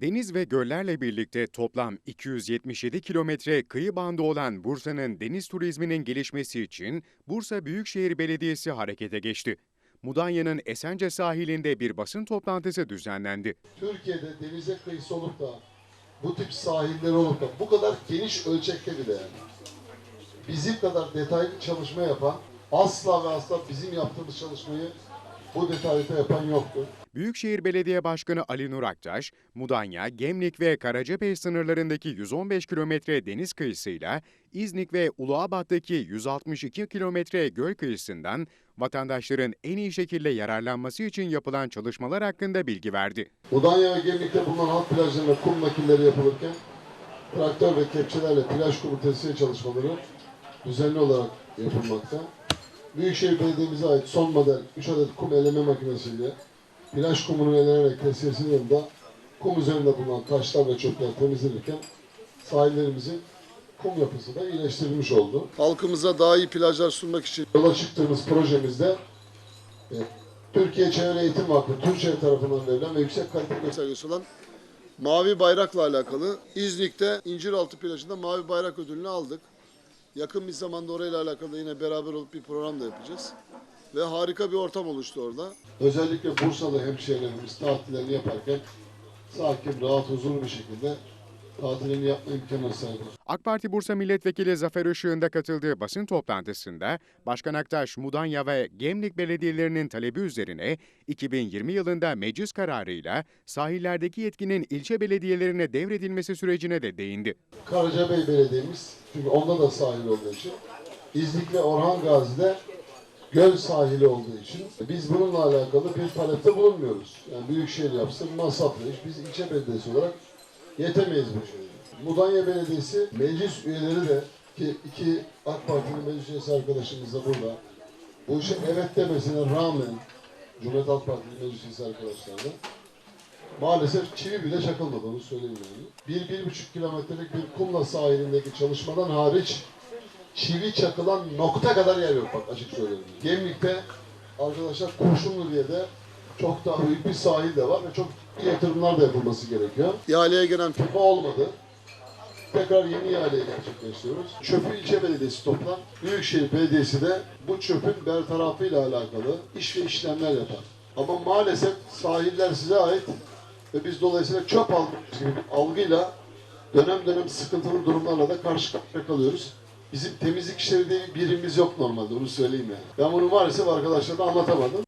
Deniz ve göllerle birlikte toplam 277 kilometre kıyı bandı olan Bursa'nın deniz turizminin gelişmesi için Bursa Büyükşehir Belediyesi harekete geçti. Mudanya'nın Esence sahilinde bir basın toplantısı düzenlendi. Türkiye'de denize kıyısı olup da bu tip sahiller olup da bu kadar geniş ölçekte bile bizim kadar detaylı çalışma yapan asla ve asla bizim yaptığımız çalışmayı bu detaylıkta yapan yoktu. Büyükşehir Belediye Başkanı Ali Nur Aktaş, Mudanya, Gemlik ve Karacabey sınırlarındaki 115 kilometre deniz kıyısıyla İznik ve Uluabat'taki 162 kilometre göl kıyısından vatandaşların en iyi şekilde yararlanması için yapılan çalışmalar hakkında bilgi verdi. Mudanya ve Gemlik'te bulunan halk plajlarında kum nakilleri yapılırken traktör ve kepçelerle plaj kumu tesviye çalışmaları düzenli olarak yapılmakta. Büyükşehir Belediye'mize ait son model 3 adet kum eleme makinesiyle plaj kumunun elenerek tesviyesinin yanında kum üzerinde bulunan taşlar ve çöpler temizlenirken sahillerimizin kum yapısı da iyileştirilmiş oldu. Halkımıza daha iyi plajlar sunmak için yola çıktığımız projemizde e, Türkiye Çevre Eğitim Vakfı, TÜRÇEV tarafından verilen ve yüksek kalite göstergesi olan Mavi Bayrak'la alakalı İznik'te İnciraltı plajında Mavi Bayrak ödülünü aldık. Yakın bir zamanda orayla alakalı yine beraber olup bir program da yapacağız. Ve harika bir ortam oluştu orada. Özellikle Bursalı hemşehrilerimiz tatillerini yaparken sakin, rahat, huzurlu bir şekilde tatillerini yapma imkanına olsun. AK Parti Bursa Milletvekili Zafer Işık'ın da katıldığı basın toplantısında Başkan Aktaş, Mudanya ve Gemlik belediyelerinin talebi üzerine 2020 yılında meclis kararıyla sahillerdeki yetkinin ilçe belediyelerine devredilmesi sürecine de değindi. Karacabey Belediye'miz, çünkü onda da sahil olduğu için, İznik ve Orhan Gazi'de göl sahili olduğu için biz bununla alakalı bir talepte bulunmuyoruz. Yani Büyükşehir yapsın, masraflı iş. Biz ilçe belediyesi olarak yetemeyiz bu şeye. Mudanya Belediyesi meclis üyeleri de ki iki AK Parti'nin meclis üyesi arkadaşımız da burada. Bu işe evet demesine rağmen Cumhuriyet Halk Partili meclis üyesi arkadaşlar da Maalesef çivi bile çakılmadı onu söyleyeyim yani. Bir, bir buçuk kilometrelik bir kumla sahilindeki çalışmadan hariç çivi çakılan nokta kadar yer yok bak açık söyleyeyim. Gemlik'te arkadaşlar Kurşunlu diye de çok daha büyük bir sahil de var ve çok yatırımlar da yapılması gerekiyor. İhaleye gelen firma olmadı. Tekrar yeni ihaleyi gerçekleştiriyoruz. Çöpü ilçe belediyesi toplar. Büyükşehir Belediyesi de bu çöpün bertarafıyla alakalı iş ve işlemler yapar. Ama maalesef sahiller size ait ve biz dolayısıyla çöp algımız gibi algıyla dönem dönem sıkıntılı durumlarla da karşı karşıya kalıyoruz. Bizim temizlik işleri diye bir yok normalde onu söyleyeyim yani. Ben bunu maalesef arkadaşlara da anlatamadım.